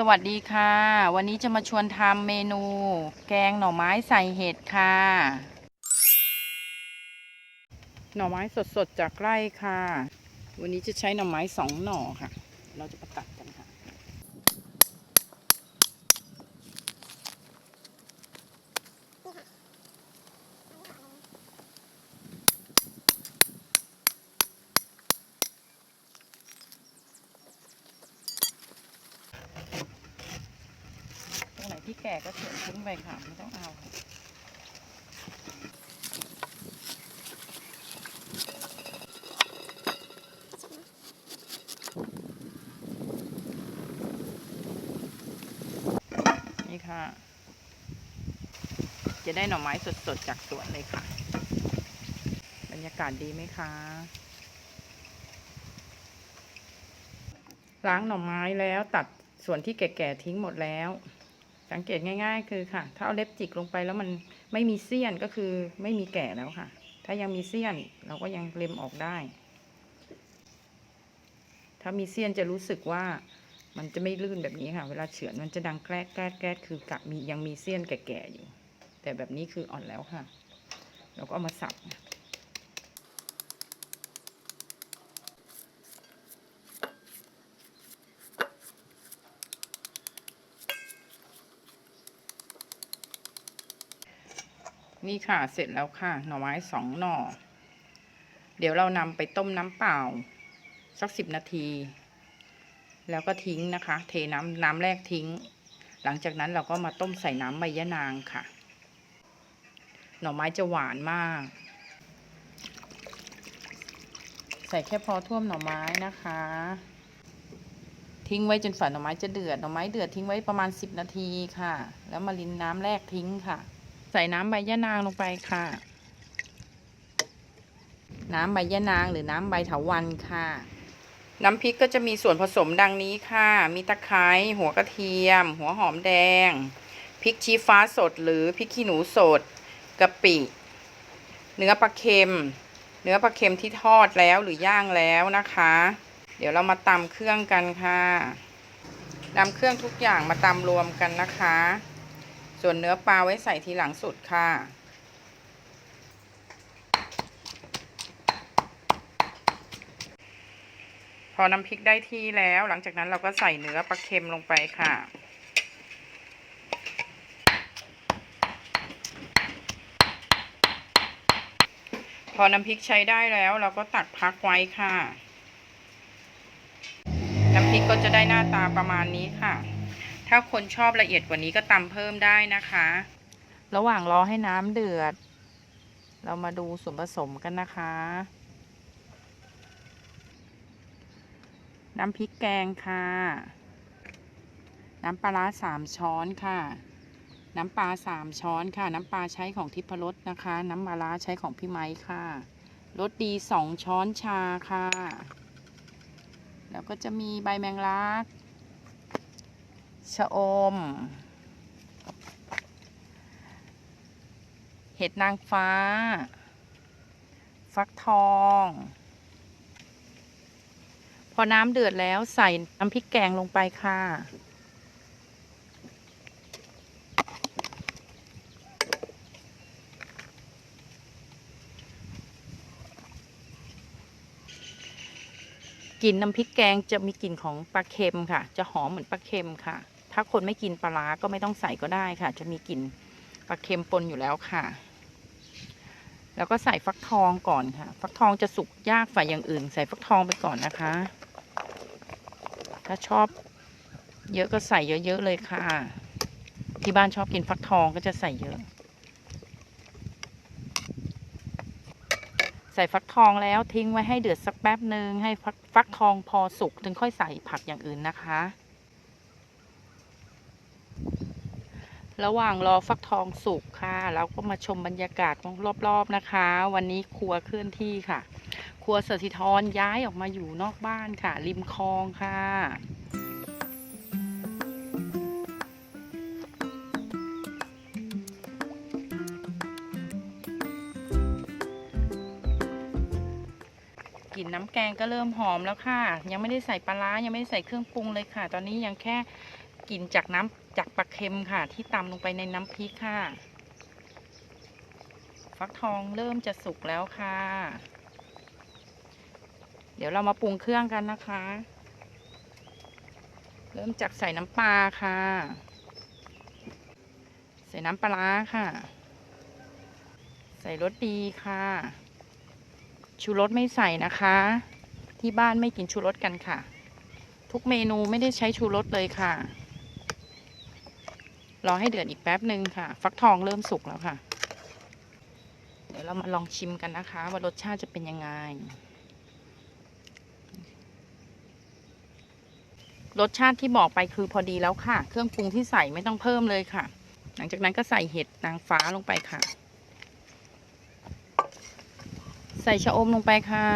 สวัสดีค่ะ วันนี้จะมาชวนทำเมนู แกงหน่อไม้ใส่เห็ดค่ะ หน่อไม้สดๆจากไร่ค่ะ วันนี้จะใช้หน่อไม้สองหน่อค่ะ เราจะประตัดกันค่ะ ตรงไหน ที่แก่ก็เฉือนทิ้งไปค่ะ ไม่ต้องเอานี่ค่ะ จะได้หน่อไม้สดๆ จากสวนเลยค่ะ บรรยากาศดีไหมคะ ล้างหน่อไม้แล้วตัดส่วนที่แก่ๆทิ้งหมดแล้ว สังเกตง่าย ๆ คือค่ะ ถ้าเอาเล็บจิกลงไปแล้วมันไม่มีเสี้ยนก็คือไม่มีแก่แล้วค่ะ ถ้ายังมีเสี้ยนเราก็ยังเล็มออกได้ ถ้ามีเสี้ยนจะรู้สึกว่ามันจะไม่ลื่นแบบนี้ค่ะ เวลาเฉือนมันจะดังแกรกแกรกแกรกคือกะมียังมีเสี้ยนแก่ๆอยู่ แต่แบบนี้คืออ่อนแล้วค่ะ เราก็เอามาสับ นี่ค่ะเสร็จแล้วค่ะ หน่อไม้สองหน่อ เดี๋ยวเรานำไปต้มน้ำเปล่า สักสิบนาที แล้วก็ทิ้งนะคะ เทน้ำน้ำแรกทิ้ง หลังจากนั้นเราก็มาต้มใส่น้ำใบยะนางค่ะ หน่อไม้จะหวานมาก ใส่แค่พอท่วมหน่อไม้นะคะ ทิ้งไว้จนฝาหน่อไม้จะเดือดหน่อไม้เดือดทิ้งไว้ประมาณ 10 นาทีค่ะ แล้วมารินน้ำแรกทิ้งค่ะ ใส่น้ำใบยะนางลงไปค่ะ น้ำใบยะนางหรือน้ำใบเถาวันค่ะ น้ำพริกก็จะมีส่วนผสมดังนี้ค่ะ มีตะไคร้หัวกระเทียม หัวหอมแดงพริกชี้ฟ้าสดหรือพริกขี้หนูสดกะปิ เนื้อปลาเค็ม เนื้อปลาเค็มที่ทอดแล้วหรือย่างแล้วนะคะ เดี๋ยวเรามาตำเครื่องกันค่ะนำเครื่องทุกอย่างมาตำรวมกันนะคะ ส่วนเนื้อปลาไว้ใส่ทีหลังสุดค่ะ พอน้ำพริกได้ที่แล้ว หลังจากนั้นเราก็ใส่เนื้อปลาเค็มลงไปค่ะพอน้ำพริกใช้ได้แล้วเราก็ตักพักไว้ค่ะ น้ำพริกก็จะได้หน้าตาประมาณนี้ค่ะ ถ้าคนชอบละเอียดกว่านี้ก็ตำเพิ่มได้นะคะ ระหว่างรอให้น้ำเดือด เรามาดูส่วนผสมกันนะคะ น้ำพริกแกงค่ะ น้ำปลาสามช้อนค่ะ น้ำปลาสามช้อนค่ะ น้ำปลาใช้ของทิพรสนะคะ น้ำปลาราใช้ของพี่ไม้ค่ะรสดีสองช้อนชาค่ะ แล้วก็จะมีใบแมงลัก ชะอม เห็ดนางฟ้า ฟักทอง พอน้ำเดือดแล้วใส่น้ำพริกแกงลงไปค่ะกลิ่นน้ำพริกแกงจะมีกลิ่นของปลาเค็มค่ะ จะหอมเหมือนปลาเค็มค่ะ ถ้าคนไม่กินปลาร้าก็ไม่ต้องใส่ก็ได้ค่ะ จะมีกลิ่นปลาเค็มปนอยู่แล้วค่ะ แล้วก็ใส่ฟักทองก่อนค่ะ ฟักทองจะสุกยากฝ่ายอย่างอื่น ใส่ฟักทองไปก่อนนะคะ ถ้าชอบเยอะก็ใส่เยอะๆเลยค่ะ ที่บ้านชอบกินฟักทองก็จะใส่เยอะ ใส่ฟักทองแล้วทิ้งไว้ให้เดือดสักแป๊บหนึ่งให้ฟักฟักทองพอสุกถึงค่อยใส่ผักอย่างอื่นนะคะ ระหว่างรอฟักทองสุกค่ะ เราก็มาชมบรรยากาศรอบๆนะคะ วันนี้ครัวเคลื่อนที่ค่ะ ครัวสถิธรย้ายออกมาอยู่นอกบ้านค่ะ ริมคลองค่ะกลิ่นน้ำแกงก็เริ่มหอมแล้วค่ะ ยังไม่ได้ใส่ปลาร้ายังไม่ได้ใส่เครื่องปรุงเลยค่ะ ตอนนี้ยังแค่ กลิ่นจากน้ำจากปลาเค็มค่ะ ที่ตำลงไปในน้ำพริกค่ะ ฟักทองเริ่มจะสุกแล้วค่ะ เดี๋ยวเรามาปรุงเครื่องกันนะคะ เริ่มจากใส่น้ำปลาค่ะ ใส่น้ำปลาร้าค่ะ ใส่รสดีค่ะ ชูรสไม่ใส่นะคะ ที่บ้านไม่กินชูรสกันค่ะทุกเมนูไม่ได้ใช้ชูรสเลยค่ะ รอให้เดือดอีกแป๊บหนึ่งค่ะ ฟักทองเริ่มสุกแล้วค่ะ เดี๋ยวเรามาลองชิมกันนะคะ ว่ารสชาติจะเป็นยังไง รสชาติที่บอกไปคือพอดีแล้วค่ะ เครื่องปรุงที่ใส่ไม่ต้องเพิ่มเลยค่ะ หลังจากนั้นก็ใส่เห็ดนางฟ้าลงไปค่ะ ใส่ชะอมลงไปค่ะ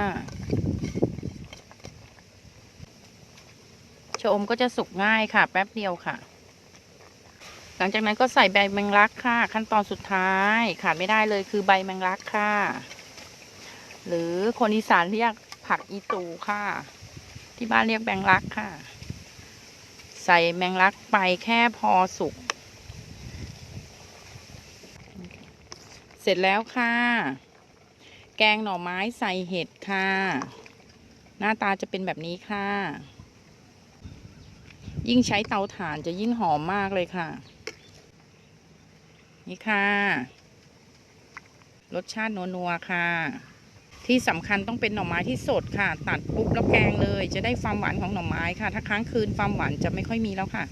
ชะอมก็จะสุกง่ายค่ะ แป๊บเดียวค่ะ ลังจากนั้นก็ใส่ใบแมงลักค่ะ ขั้นตอนสุดท้ายขาดไม่ได้เลยคือใบแมงลักค่ะ หรือคนอีสานเรียกผักอีตูค่ะ ที่บ้านเรียกแมงลักค่ะ ใส่แมงลักไปแค่พอสุก เสร็จแล้วค่ะ แกงหน่อไม้ใส่เห็ดค่ะ หน้าตาจะเป็นแบบนี้ค่ะยิ่งใช้เตาถ่านจะยิ่งหอมมากเลยค่ะ นี่ค่ะ รสชาตินัวๆค่ะ ที่สำคัญต้องเป็นหน่อไม้ที่สดค่ะ ตัดปุ๊บแล้วแกงเลย จะได้ความหวานของหน่อไม้ค่ะ ถ้าค้างคืนความหวานจะไม่ค่อยมีแล้วค่ะ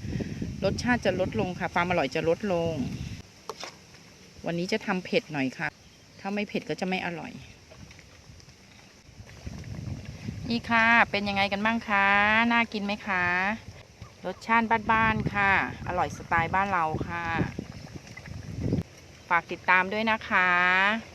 รสชาติจะลดลงค่ะ ความอร่อยจะลดลง วันนี้จะทำเผ็ดหน่อยค่ะ ถ้าไม่เผ็ดก็จะไม่อร่อยนี่ค่ะ เป็นยังไงกันบ้างคะ น่ากินไหมคะ รสชาติบ้านๆค่ะ อร่อยสไตล์บ้านเราค่ะ ฝากติดตามด้วยนะคะ